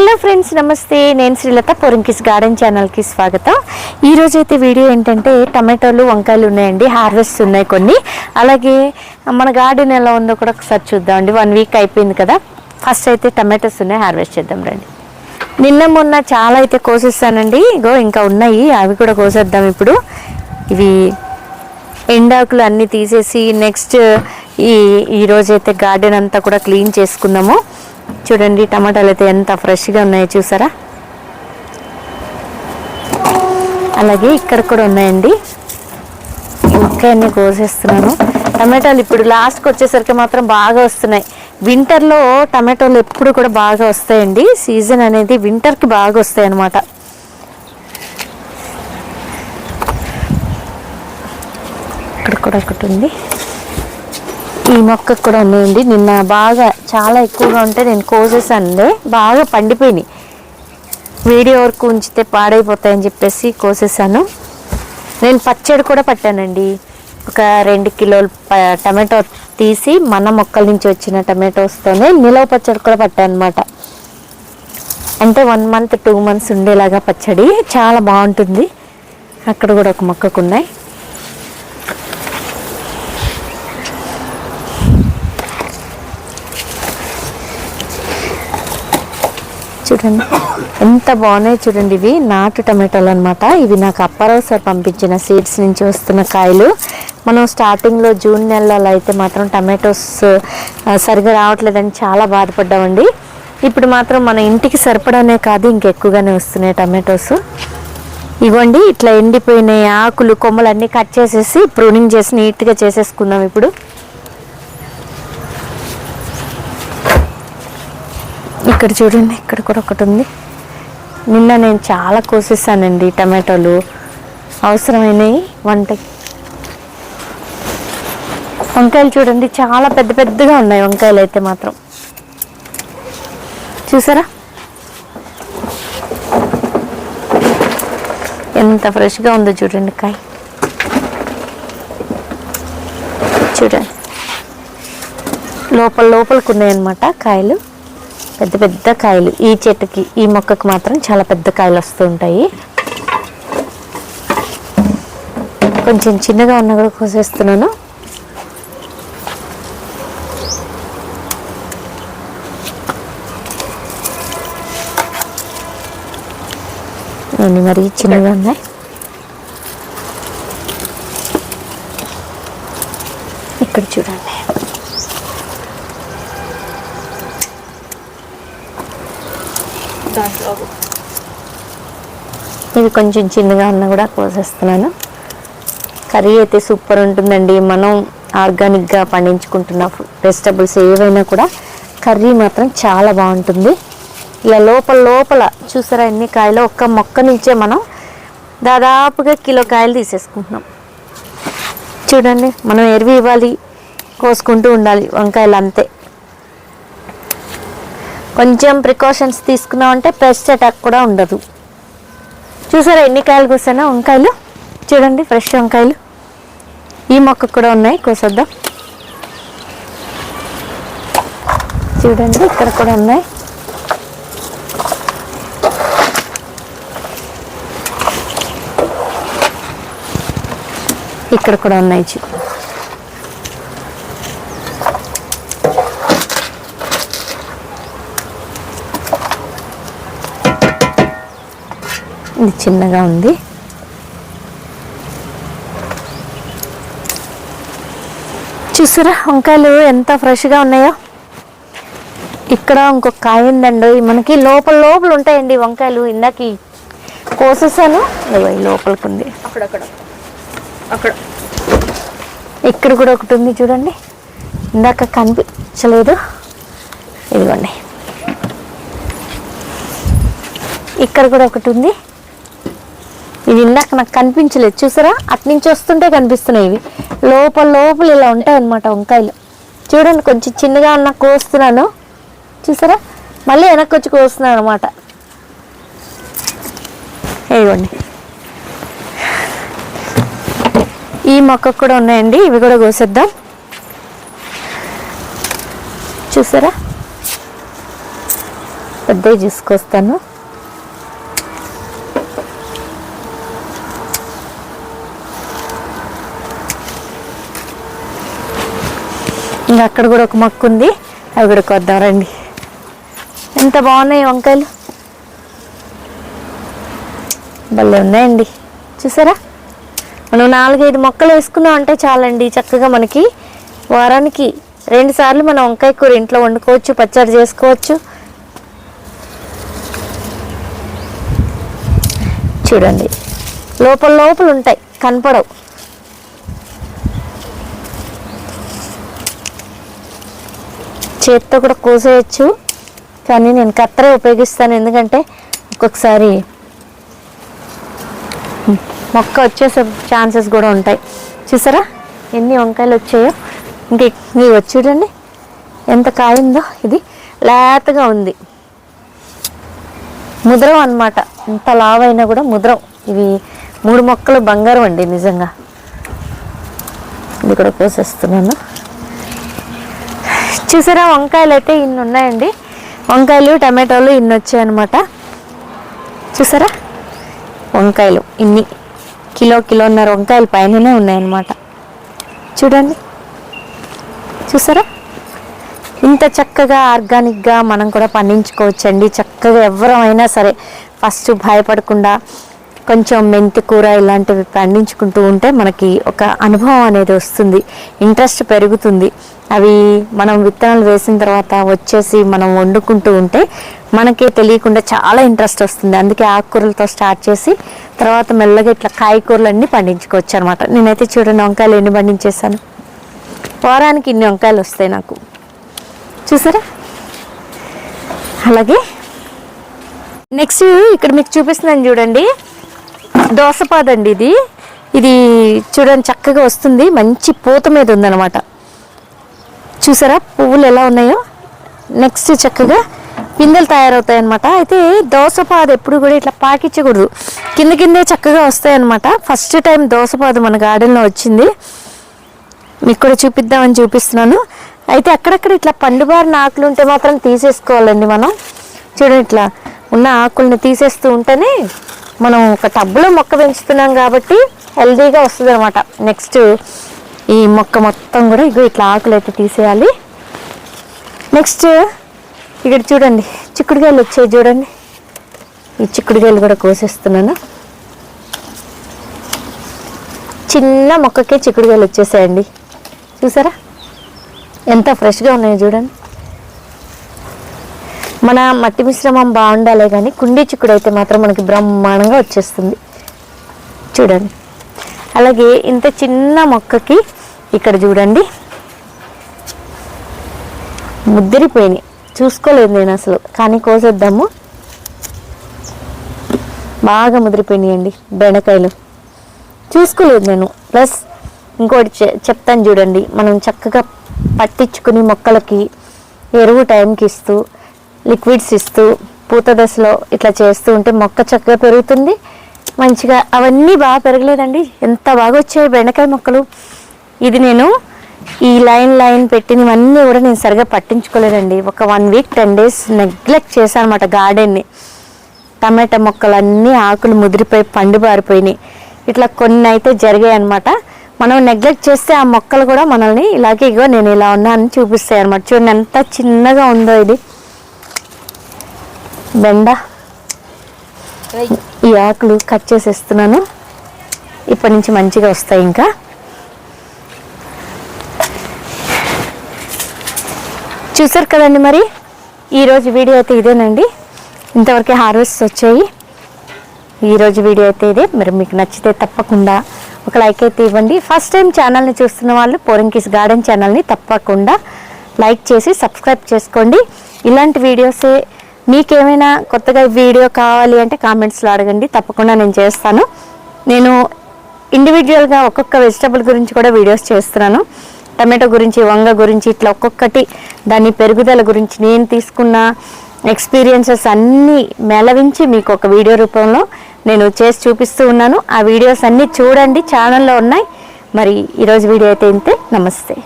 Hello friends నమస్తే. నేను Srilatha పొరింకిస్ garden ఛానల్కి స్వాగతం. ఈరోజు అయితే వీడియో ఏంటంటే టమాటోలు వంకాయలు ఉన్నాయండి. హార్వెస్ట్ ఉన్నాయి కొన్ని. అలాగే మన గార్డెన్ ఎలా ఉందో కూడా ఒకసారి చూద్దామండి. వన్ వీక్ అయిపోయింది కదా. ఫస్ట్ అయితే టమాటోస్ ఉన్నాయి. హార్వెస్ట్ చేద్దాం రండి. నిన్న మొన్న చాలా అయితే కోసేస్తానండి ఇగో ఇంకా ఉన్నాయి. అవి కూడా కోసేద్దాం ఇప్పుడు. ఇవి ఎండాకులు అన్నీ తీసేసి నెక్స్ట్ ఈ ఈరోజైతే గార్డెన్ అంతా కూడా క్లీన్ చేసుకుందాము. చూడండి టమాటాలు అయితే ఎంత ఫ్రెష్గా ఉన్నాయో చూసారా? అలాగే ఇక్కడ కూడా ఉన్నాయండి. ఇంకా అన్ని కోసేస్తున్నాను. టమాటాలు ఇప్పుడు లాస్ట్కి వచ్చేసరికి మాత్రం బాగా వస్తున్నాయి. వింటర్లో టమాటోలు ఎప్పుడు కూడా బాగా వస్తాయండి. సీజన్ అనేది వింటర్కి బాగా వస్తాయి అన్నమాట ఇక్కడ కూడా ఒకటి ఉంది. ఈ మొక్క కూడా ఉన్నాయండి నిన్న బాగా చాలా ఎక్కువగా ఉంటే నేను కోసేసానండి బాగా పండిపోయినాయి. వీడియో వరకు ఉంచితే పాడైపోతాయని చెప్పేసి కోసేసాను. నేను పచ్చడి కూడా పట్టానండి. ఒక రెండు కిలోలు ప- టమాటో తీసి మన మొక్కల నుంచి వచ్చిన టమాటోస్తోనే నిలవ పచ్చడి కూడా పట్టాను అనమాట అంటే వన్ మంత్ టూ మంత్స్ ఉండేలాగా పచ్చడి. చాలా బాగుంటుంది. అక్కడ కూడా ఒక మొక్కకు ఉన్నాయి. చూడండి. ఎంత బాగున్నాయి చూడండి ఇవి. నాటు టమాటాలు అనమాట ఇవి నాకు అప్పారావు సార్ పంపించిన సీడ్స్ నుంచి వస్తున్న కాయలు. మనం స్టార్టింగ్లో జూన్ నెలలో అయితే మాత్రం టమాటోస్ సరిగ్గా సరిగా రావట్లేదని చాలా బాధపడ్డామండి. ఇప్పుడు మాత్రం మన ఇంటికి సరిపడానే కాదు ఇంకెక్కువగానే వస్తున్నాయి టమాటోస్ ఇవ్వండి ఇట్లా ఎండిపోయినాయి ఆకులు కొమ్మలు అన్నీ కట్ చేసేసి ప్రూనింగ్ చేసి నీట్గా చేసేసుకుందాం ఇప్పుడు. ఇక్కడ చూడండి ఇక్కడ కూడా ఒకటి ఉంది. నిన్న నేను చాలా కోసేసానండి టమాటోలు. అవసరమైనవి వంటకి వంకాయలు చూడండి చాలా పెద్ద పెద్దగా ఉన్నాయి వంకాయలు అయితే మాత్రం. చూసారా? ఎంత ఫ్రెష్గా ఉందో చూడండి కాయ. చూడండి. లోపల లోపలికి ఉన్నాయన్నమాట కాయలు. పెద్ద పెద్ద కాయలు. ఈ చెట్టుకి ఈ మొక్కకు మాత్రం చాలా పెద్ద కాయలు వస్తూ ఉంటాయి. కొంచెం చిన్నగా ఉన్న కూడా కోసేస్తున్నాను. ఇవన్నీ మరి చిన్నగా ఉన్నాయి. ఇక్కడ చూడండి. ఇది కొంచెం చిన్నగా ఉన్నా కూడా కోసేస్తున్నాను. కర్రీ అయితే సూపర్ ఉంటుందండి. మనం ఆర్గానిక్గా పండించుకుంటున్న వెజిటబుల్స్ ఏవైనా కూడా కర్రీ మాత్రం చాలా బాగుంటుంది. ఇలా లోపల లోపల చూసారా ఎన్ని కాయలు? ఒక్క మొక్క నుంచే మనం దాదాపుగా కిలో కాయలు తీసేసుకుంటున్నాం. చూడండి మనం ఎరువు ఇవ్వాలి కోసుకుంటూ ఉండాలి వంకాయలు అంతే. కొంచెం ప్రికాషన్స్ తీసుకున్నాం అంటే పెస్ట్ అటాక్ కూడా ఉండదు. చూసారా ఎన్ని కాయలు కోసానా? వంకాయలు? చూడండి ఫ్రెష్ వంకాయలు. ఈ మొక్క కూడా ఉన్నాయి కోసేద్దాం. చూడండి ఇక్కడ కూడా ఉన్నాయి. ఇక్కడ కూడా ఉన్నాయి ఇది చిన్నగా ఉంది. చూసారా వంకాయలు ఎంత ఫ్రెష్గా ఉన్నాయో? ఇక్కడ ఇంకొక కాయ ఉందండి. మనకి లోపల లోపల ఉంటాయండి వంకాయలు. ఇందాక కోసేసాను. లోపలికి ఉంది. అక్కడ. ఇక్కడ కూడా ఒకటి ఉంది చూడండి. ఇందాక కనిపించలేదు. ఇదిగోండి. ఇక్కడ కూడా ఒకటి ఉంది. ఇవి ఇందాక నాకు కనిపించలేదు. చూసారా? అటు నుంచి వస్తుంటే కనిపిస్తున్నాయి ఇవి. లోపల లోపల ఇలా ఉంటాయి అనమాట వంకాయలు. చూడండి కొంచెం చిన్నగా ఉన్న కోస్తున్నాను. చూసారా? మళ్ళీ వెనక్కి వచ్చి కోస్తున్నాను అనమాట ఇవ్వండి ఈ మొక్క కూడా ఉన్నాయండి. ఇవి కూడా కోసేద్దాం. చూసారా? పెద్దవి చూసుకొస్తాను. ఇంకా అక్కడ కూడా ఒక మొక్క ఉంది. అవి కూడా కొద్దాం రండి. ఎంత బాగున్నాయి వంకాయలు? భలే ఉన్నాయండి. చూసారా? మనం నాలుగైదు మొక్కలు వేసుకున్నాం అంటే చాలండి. చక్కగా మనకి వారానికి రెండు సార్లు మనం వంకాయ కూర ఇంట్లో వండుకోవచ్చు పచ్చడి చేసుకోవచ్చు. చూడండి. లోపల లోపల ఉంటాయి. కనపడవు. చేతితో కూడా కోసేయచ్చు. కానీ నేను కత్తెర ఉపయోగిస్తాను. ఎందుకంటే ఒక్కొక్కసారి మొక్క వచ్చేసే ఛాన్సెస్ కూడా ఉంటాయి. చూసారా? ఎన్ని వంకాయలు వచ్చాయో? ఇంక ఇవి వచ్చి చూడండి. ఎంత కాయిందో ఇది. లేతగా ఉంది. ముద్రం అన్నమాట. ఎంత లావైనా కూడా ముద్రం. ఇవి మూడు మొక్కలు బంగారం అండి నిజంగా. ఇది కూడా కోసేస్తున్నాను. చూసారా? వంకాయలు అయితే ఇన్ని ఉన్నాయండి వంకాయలు టమాటోలు ఇన్ని వచ్చాయన్నమాట చూసారా? వంకాయలు ఇన్ని. కిలో కిలోన్నర వంకాయలు పైననే ఉన్నాయన్నమాట. చూడండి. చూసారా? ఇంత చక్కగా ఆర్గానిక్గా మనం కూడా పండించుకోవచ్చండి. చక్కగా ఎవరమైనా సరే ఫస్ట్ భయపడకుండా కొంచెం మెంతి కూర ఇలాంటివి పండించుకుంటూ ఉంటే మనకి ఒక అనుభవం అనేది వస్తుంది. ఇంట్రెస్ట్ పెరుగుతుంది. అవి మనం విత్తనాలు వేసిన తర్వాత వచ్చేసి మనం వండుకుంటూ ఉంటే మనకే తెలియకుండా చాలా ఇంట్రెస్ట్ వస్తుంది. అందుకే ఆకుకూరలతో స్టార్ట్ చేసి తర్వాత మెల్లగా ఇట్లా కాయకూరలు అన్నీ పండించుకోవచ్చు అనమాట నేనైతే చూడండి వంకాయలు ఎన్ని పండించేసాను వారానికి ఇన్ని వంకాయలు వస్తాయి నాకు. చూసారా? అలాగే. నెక్స్ట్ ఇక్కడ మీకు చూపిస్తున్నాను చూడండి. దోసపాదండి ఇది. ఇది చూడండి చక్కగా వస్తుంది. మంచి పూత మీద ఉందన్నమాట. చూసారా? పువ్వులు ఎలా ఉన్నాయో? నెక్స్ట్ చక్కగా పిందెలు తయారవుతాయి అనమాట అయితే దోసపాదు ఎప్పుడు కూడా ఇట్లా పాకించకూడదు కింద కిందే చక్కగా వస్తాయి అనమాట ఫస్ట్ టైం దోసపాదు మన గార్డెన్లో వచ్చింది. మీకు కూడా చూపిద్దామని చూపిస్తున్నాను. అయితే అక్కడక్కడ ఇట్లా పండుబారిన ఆకులు ఉంటే మాత్రం తీసేసుకోవాలండి మనం. చూడండి ఇట్లా ఉన్న ఆకుల్ని తీసేస్తూ ఉంటేనే మనం ఒక టబ్బులో మొక్క పెంచుతున్నాం కాబట్టి హెల్దీగా వస్తుంది అనమాట నెక్స్ట్ ఈ మొక్క మొత్తం కూడా ఇగో ఇట్లా ఆకులు అయితే తీసేయాలి. నెక్స్ట్ ఇక్కడ చూడండి చిక్కుడుకాయలు వచ్చాయి చూడండి. ఈ చిక్కుడుకాయలు కూడా కోసేస్తున్నాను. చిన్న మొక్కకే చిక్కుడుకాయలు వచ్చేసాయండి. చూసారా? ఎంత ఫ్రెష్గా ఉన్నాయో చూడండి. మన మట్టి మిశ్రమం బాగుండాలి కానీ కుండీ చిక్కుడు అయితే మాత్రం మనకి బ్రహ్మాండంగా వచ్చేస్తుంది. చూడండి. అలాగే ఇంత చిన్న మొక్కకి ఇక్కడ చూడండి. ముద్దిరిపోయినాయి. చూసుకోలేదు నేను అసలు కానీ కోసేద్దాము. బాగా ముదిరిపోయినాయండి బెండకాయలు. చూసుకోలేదు నేను. ప్లస్ ఇంకోటి చె- చెప్తాను చూడండి. మనం చక్కగా పట్టించుకుని మొక్కలకి ఎరువు టైంకి ఇస్తూ లిక్విడ్స్ ఇస్తూ పూత దశలో ఇట్లా చేస్తూ ఉంటే మొక్క చక్కగా పెరుగుతుంది. మంచిగా అవన్నీ బాగా పెరగలేదండి. ఎంత బాగా వచ్చాయి బెండకాయ మొక్కలు. ఇది నేను ఈ లైన్ లైన్ పెట్టినవన్నీ కూడా నేను సరిగా పట్టించుకోలేదండి. ఒక one week ten days neglect చేశాను అనమాట గార్డెన్ని టమాటా మొక్కలన్నీ ఆకులు ముదిరిపోయి పండు బారిపోయినాయి ఇట్లా కొన్ని అయితే జరిగాయి అనమాట మనం నెగ్లెక్ట్ చేస్తే ఆ మొక్కలు కూడా మనల్ని ఇలాగే ఇగో నేను ఇలా ఉన్నా అని చూపిస్తాయి అనమాట చూడండి ఎంత చిన్నగా ఉందో ఇది. బెండ. ఈ ఆకులు కట్ చేసేస్తున్నాను. ఇప్పటి నుంచి మంచిగా వస్తాయి ఇంకా. చూసారు కదండి మరి? ఈరోజు వీడియో అయితే ఇదేనండి. ఇంతవరకే హార్వెస్ట్ వచ్చాయి. ఈరోజు వీడియో అయితే ఇదే. మరి మీకు నచ్చితే తప్పకుండా ఒక లైక్ అయితే ఇవ్వండి. ఫస్ట్ టైం ఛానల్ని చూస్తున్న వాళ్ళు పోరంకిస్ గార్డెన్ ఛానల్ని తప్పకుండా లైక్ చేసి సబ్స్క్రైబ్ చేసుకోండి. ఇలాంటి వీడియోసే మీకేమైనా కొత్తగా వీడియో కావాలి అంటే కామెంట్స్లో అడగండి. తప్పకుండా నేను చేస్తాను. నేను ఇండివిజువల్గా ఒక్కొక్క వెజిటబుల్ గురించి కూడా వీడియోస్ చేస్తున్నాను. టమాటో గురించి వంగ గురించి ఇట్లా ఒక్కొక్కటి దాని పెరుగుదల గురించి నేను తీసుకున్న ఎక్స్పీరియన్సెస్ అన్నీ మెలవించి మీకు ఒక వీడియో రూపంలో నేను చేసి చూపిస్తూ ఉన్నాను. ఆ వీడియోస్ అన్నీ చూడండి ఛానల్లో ఉన్నాయి. మరి ఈరోజు వీడియో అయితే ఇంతే. నమస్తే.